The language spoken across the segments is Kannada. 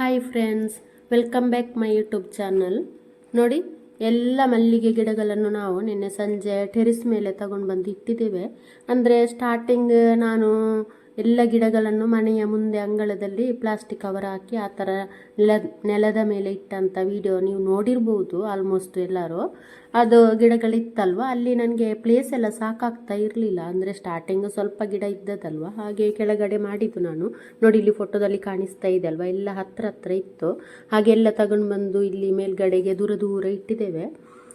Hi friends welcome back my YouTube channel ನೋಡಿ, ಎಲ್ಲ ಮಲ್ಲಿಗೆ ಗಿಡಗಳನ್ನು ನಾವು ನಿನ್ನೆ ಸಂಜೆ ಟೆರಿಸ್ ಮೇಲೆ ತಗೊಂಡು ಬಂದು ಇಟ್ಟಿದ್ದೇವೆ. ಅಂದರೆ ಸ್ಟಾರ್ಟಿಂಗ್ ನಾನು ಎಲ್ಲ ಗಿಡಗಳನ್ನು ಮನೆಯ ಮುಂದೆ ಅಂಗಳದಲ್ಲಿ ಪ್ಲಾಸ್ಟಿಕ್ ಕವರ್ ಹಾಕಿ ಆ ಥರ ನೆಲ, ನೆಲದ ಮೇಲೆ ಇಟ್ಟಂಥ ವಿಡಿಯೋ ನೀವು ನೋಡಿರ್ಬೋದು ಆಲ್ಮೋಸ್ಟ್ ಎಲ್ಲರೂ. ಅದು ಗಿಡಗಳಿತ್ತಲ್ವ? ಅಲ್ಲಿ ನನಗೆ ಪ್ಲೇಸ್ ಎಲ್ಲ ಸಾಕಾಗ್ತಾ ಇರಲಿಲ್ಲ. ಅಂದರೆ ಸ್ಟಾರ್ಟಿಂಗ್ ಸ್ವಲ್ಪ ಗಿಡ ಇದ್ದದಲ್ವ? ಹಾಗೆ ಕೆಳಗಡೆ ಮಾಡಿದ್ದು ನಾನು. ನೋಡಿ, ಇಲ್ಲಿ ಫೋಟೋದಲ್ಲಿ ಕಾಣಿಸ್ತಾ ಇದೆ ಅಲ್ವಾ? ಎಲ್ಲ ಹತ್ರ ಹತ್ರ ಇತ್ತು. ಹಾಗೆಲ್ಲ ತಗೊಂಡು ಬಂದು ಇಲ್ಲಿ ಮೇಲ್ಗಡೆಗೆ ದೂರ ದೂರ ಇಟ್ಟಿದ್ದೇವೆ.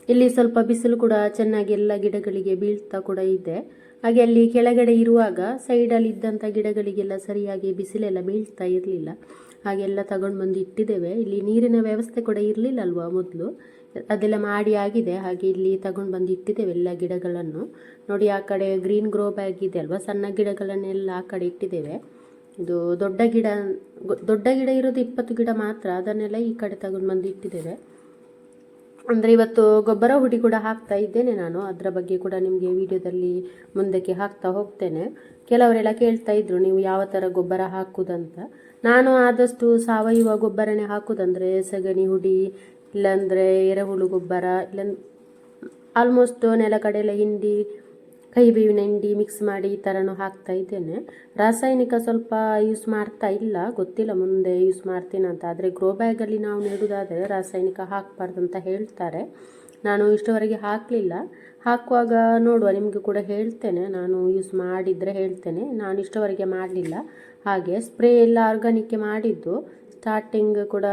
ಇಲ್ಲಿ ಸ್ವಲ್ಪ ಬಿಸಿಲು ಕೂಡ ಚೆನ್ನಾಗಿ ಎಲ್ಲ ಗಿಡಗಳಿಗೆ ಬೀಳ್ತಾ ಕೂಡ ಇದೆ. ಹಾಗೆ ಅಲ್ಲಿ ಕೆಳಗಡೆ ಇರುವಾಗ ಸೈಡಲ್ಲಿ ಇದ್ದಂಥ ಗಿಡಗಳಿಗೆಲ್ಲ ಸರಿಯಾಗಿ ಬಿಸಿಲೆಲ್ಲ ಬೀಳ್ತಾ ಇರಲಿಲ್ಲ. ಹಾಗೆಲ್ಲ ತಗೊಂಡು ಬಂದು ಇಟ್ಟಿದ್ದೇವೆ. ಇಲ್ಲಿ ನೀರಿನ ವ್ಯವಸ್ಥೆ ಕೂಡ ಇರಲಿಲ್ಲ ಅಲ್ವಾ ಮೊದಲು? ಅದೆಲ್ಲ ಮಾಡಿ ಆಗಿದೆ. ಹಾಗೆ ಇಲ್ಲಿ ತಗೊಂಡು ಬಂದು ಇಟ್ಟಿದ್ದೇವೆ ಎಲ್ಲ ಗಿಡಗಳನ್ನು. ನೋಡಿ, ಆ ಕಡೆ ಗ್ರೀನ್ ಗ್ರೋ ಬ್ಯಾಗ್ ಇದೆ ಅಲ್ವಾ? ಸಣ್ಣ ಗಿಡಗಳನ್ನೆಲ್ಲ ಆ ಕಡೆ ಇಟ್ಟಿದ್ದೇವೆ. ಇದು ದೊಡ್ಡ ಗಿಡ ದೊಡ್ಡ ಗಿಡ ಇರೋದು ಇಪ್ಪತ್ತು ಗಿಡ ಮಾತ್ರ. ಅದನ್ನೆಲ್ಲ ಈ ಕಡೆ ತಗೊಂಡು ಬಂದು ಇಟ್ಟಿದ್ದೇವೆ. ಅಂದರೆ ಇವತ್ತು ಗೊಬ್ಬರ ಹುಡಿ ಕೂಡ ಹಾಕ್ತಾ ಇದ್ದೇನೆ ನಾನು. ಅದರ ಬಗ್ಗೆ ಕೂಡ ನಿಮಗೆ ವಿಡಿಯೋದಲ್ಲಿ ಮುಂದಕ್ಕೆ ಹಾಕ್ತಾ ಹೋಗ್ತೇನೆ. ಕೆಲವರೆಲ್ಲ ಕೇಳ್ತಾ ಇದ್ರು, ನೀವು ಯಾವ ಥರ ಗೊಬ್ಬರ ಹಾಕುದಂತ. ನಾನು ಆದಷ್ಟು ಸಾವಯವ ಗೊಬ್ಬರನೇ ಹಾಕುದಂದರೆ ಸಗಣಿ ಹುಡಿ, ಇಲ್ಲಾಂದರೆ ಎರೆಹುಳು ಗೊಬ್ಬರ ಇಲ್ಲ ಆಲ್ಮೋಸ್ಟ್ ನೆಲ ಕಡೆಯೆಲ್ಲ ಹಿಂಡಿ ಕೈ ಬೇವಿನ ಹಿಂಡಿ ಮಿಕ್ಸ್ ಮಾಡಿ ಈ ಥರನೂ ಹಾಕ್ತಾ ಇದ್ದೇನೆ. ರಾಸಾಯನಿಕ ಸ್ವಲ್ಪ ಯೂಸ್ ಮಾಡ್ತಾ ಇಲ್ಲ. ಗೊತ್ತಿಲ್ಲ ಮುಂದೆ ಯೂಸ್ ಮಾಡ್ತೀನಿ ಅಂತ. ಆದರೆ ಗ್ರೋ ಬ್ಯಾಗಲ್ಲಿ ನಾವು ನೀಡುವುದಾದರೆ ರಾಸಾಯನಿಕ ಹಾಕಬಾರ್ದು ಅಂತ ಹೇಳ್ತಾರೆ. ನಾನು ಇಷ್ಟವರೆಗೆ ಹಾಕಲಿಲ್ಲ. ಹಾಕುವಾಗ ನೋಡುವ, ನಿಮಗೆ ಕೂಡ ಹೇಳ್ತೇನೆ. ನಾನು ಯೂಸ್ ಮಾಡಿದರೆ ಹೇಳ್ತೇನೆ. ನಾನು ಇಷ್ಟವರೆಗೆ ಮಾಡಲಿಲ್ಲ. ಹಾಗೆ ಸ್ಪ್ರೇ ಎಲ್ಲ ಆರ್ಗಾನಿಕ್ಕೆ ಮಾಡಿದ್ದು. ಸ್ಟಾರ್ಟಿಂಗ್ ಕೂಡ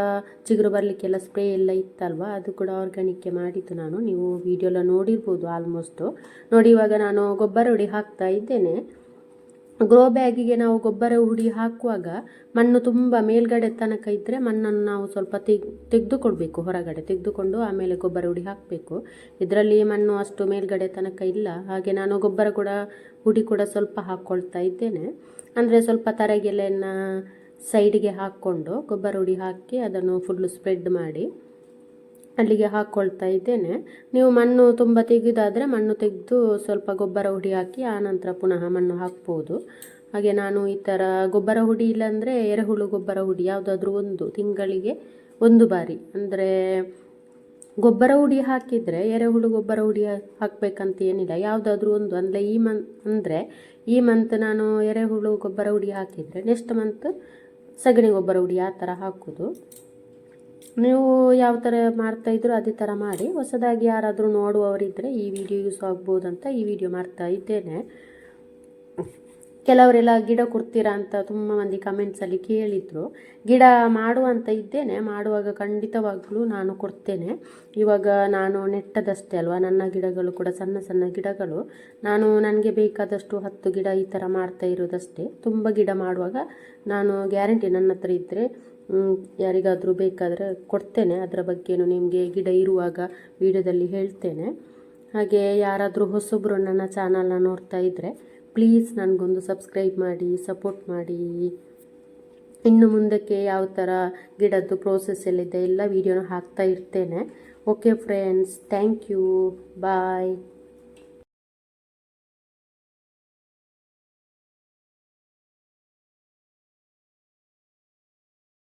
ಚಿಗುರು ಬರಲಿಕ್ಕೆಲ್ಲ ಸ್ಪ್ರೇ ಎಲ್ಲ ಇತ್ತಲ್ವ? ಅದು ಕೂಡ ಆರ್ಗ್ಯಾನಿಕ್ಕೆ ಮಾಡಿದ್ದು ನಾನು. ನೀವು ವಿಡಿಯೋ ನೋಡಿರ್ಬೋದು ಆಲ್ಮೋಸ್ಟು ನೋಡಿ, ಇವಾಗ ನಾನು ಗೊಬ್ಬರ ಹುಡಿ ಹಾಕ್ತಾ ಇದ್ದೇನೆ. ಗ್ರೋ ಬ್ಯಾಗಿಗೆ ನಾವು ಗೊಬ್ಬರ ಹುಡಿ ಹಾಕುವಾಗ ಮಣ್ಣು ತುಂಬ ಮೇಲ್ಗಡೆ ತನಕ ಇದ್ದರೆ ಮಣ್ಣನ್ನು ನಾವು ಸ್ವಲ್ಪ ತೆಗ್ ತೆಗೆದುಕೊಳ್ಬೇಕು ಹೊರಗಡೆ ತೆಗೆದುಕೊಂಡು ಆಮೇಲೆ ಗೊಬ್ಬರ ಹುಡಿ ಹಾಕಬೇಕು. ಇದರಲ್ಲಿ ಮಣ್ಣು ಅಷ್ಟು ಮೇಲ್ಗಡೆ ತನಕ ಇಲ್ಲ. ಹಾಗೆ ನಾನು ಗೊಬ್ಬರ ಕೂಡ, ಹುಡಿ ಕೂಡ ಸ್ವಲ್ಪ ಹಾಕ್ಕೊಳ್ತಾ ಇದ್ದೇನೆ. ಅಂದರೆ ಸ್ವಲ್ಪ ತರಗೆಲೆಯನ್ನು ಸೈಡಿಗೆ ಹಾಕ್ಕೊಂಡು ಗೊಬ್ಬರ ಹುಡಿ ಹಾಕಿ ಅದನ್ನು ಫುಲ್ಲು ಸ್ಪ್ರೆಡ್ ಮಾಡಿ. ಅಲ್ಲಿಗೆ ಹಾಕ್ಕೊಳ್ತಾ ಇದ್ದೇನೆ. ನೀವು ಮಣ್ಣು ತುಂಬ ತೆಗೆದಾದರೆ ಮಣ್ಣು ತೆಗೆದು ಸ್ವಲ್ಪ ಗೊಬ್ಬರ ಹುಡಿ ಹಾಕಿ ಆನಂತರ ಪುನಃ ಮಣ್ಣು ಹಾಕ್ಬೋದು. ಹಾಗೆ ನಾನು ಈ ಥರ ಗೊಬ್ಬರ ಹುಡಿ ಇಲ್ಲಾಂದರೆ ಎರೆಹುಳು ಗೊಬ್ಬರ ಹುಡಿ ಯಾವುದಾದ್ರೂ ಒಂದು ತಿಂಗಳಿಗೆ ಒಂದು ಬಾರಿ. ಅಂದರೆ ಗೊಬ್ಬರ ಹುಡಿ ಹಾಕಿದರೆ ಎರೆಹುಳು ಗೊಬ್ಬರ ಹುಡಿ ಹಾಕಬೇಕಂತ ಏನಿಲ್ಲ. ಯಾವುದಾದ್ರೂ ಒಂದು ಅಂದರೆ ಈ ಮಂತ್ ಅಂದರೆ ಈ ಮಂತ್ ನಾನು ಎರೆಹುಳು ಗೊಬ್ಬರ ಹುಡಿ ಹಾಕಿದರೆ ನೆಕ್ಸ್ಟ್ ಮಂತ್ ಸಗಣಿ ಗೊಬ್ಬರ ಹುಡಿ ಆ ಥರ ಹಾಕೋದು. ನೀವು ಯಾವ ಥರ ಮಾಡ್ತಾಯಿದ್ರು ಅದೇ ಥರ ಮಾಡಿ, ಹೊಸದಾಗಿ ಯಾರಾದರೂ ನೋಡುವವರಿದ್ದರೆ ಈ ವಿಡಿಯೋ ಯೂಸ್ ಆಗ್ಬೋದು ಅಂತ ಈ ವಿಡಿಯೋ ಮಾಡ್ತಾ ಇದ್ದೇನೆ. ಕೆಲವರೆಲ್ಲ ಗಿಡ ಕೊಡ್ತೀರಾ ಅಂತ ತುಂಬ ಮಂದಿ ಕಮೆಂಟ್ಸಲ್ಲಿ ಕೇಳಿದರು. ಗಿಡ ಮಾಡುವಂತ ಇದ್ದೇನೆ, ಮಾಡುವಾಗ ಖಂಡಿತವಾಗಲೂ ನಾನು ಕೊಡ್ತೇನೆ. ಇವಾಗ ನಾನು ನೆಟ್ಟದಷ್ಟೇ ಅಲ್ವಾ, ನನ್ನ ಗಿಡಗಳು ಕೂಡ ಸಣ್ಣ ಸಣ್ಣ ಗಿಡಗಳು. ನಾನು ನನಗೆ ಬೇಕಾದಷ್ಟು ಹತ್ತು ಗಿಡ ಈ ಥರ ಮಾಡ್ತಾ ಇರೋದಷ್ಟೇ. ತುಂಬ ಗಿಡ ಮಾಡುವಾಗ ನಾನು ಗ್ಯಾರಂಟಿ ನನ್ನ ಹತ್ರ ಇದ್ದರೆ ಯಾರಿಗಾದರೂ ಬೇಕಾದರೆ ಕೊಡ್ತೇನೆ. ಅದರ ಬಗ್ಗೆಯೂ ನಿಮಗೆ ಗಿಡ ಇರುವಾಗ ವಿಡಿಯೋದಲ್ಲಿ ಹೇಳ್ತೇನೆ. ಹಾಗೆ ಯಾರಾದರೂ ಹೊಸೊಬ್ಬರು ನನ್ನ ಚಾನಲ್ನ ನೋಡ್ತಾ ಇದ್ದರೆ ಪ್ಲೀಸ್ ನನಗೊಂದು ಸಬ್ಸ್ಕ್ರೈಬ್ ಮಾಡಿ ಸಪೋರ್ಟ್ ಮಾಡಿ. ಇನ್ನು ಮುಂದಕ್ಕೆ ಯಾವ ಥರ ಗಿಡದ್ದು ಪ್ರೋಸೆಸ್ ಎಲ್ಲಿದೆ ಎಲ್ಲ ವೀಡಿಯೋನ ಹಾಕ್ತಾ ಇರ್ತೇನೆ. Okay friends thank you bye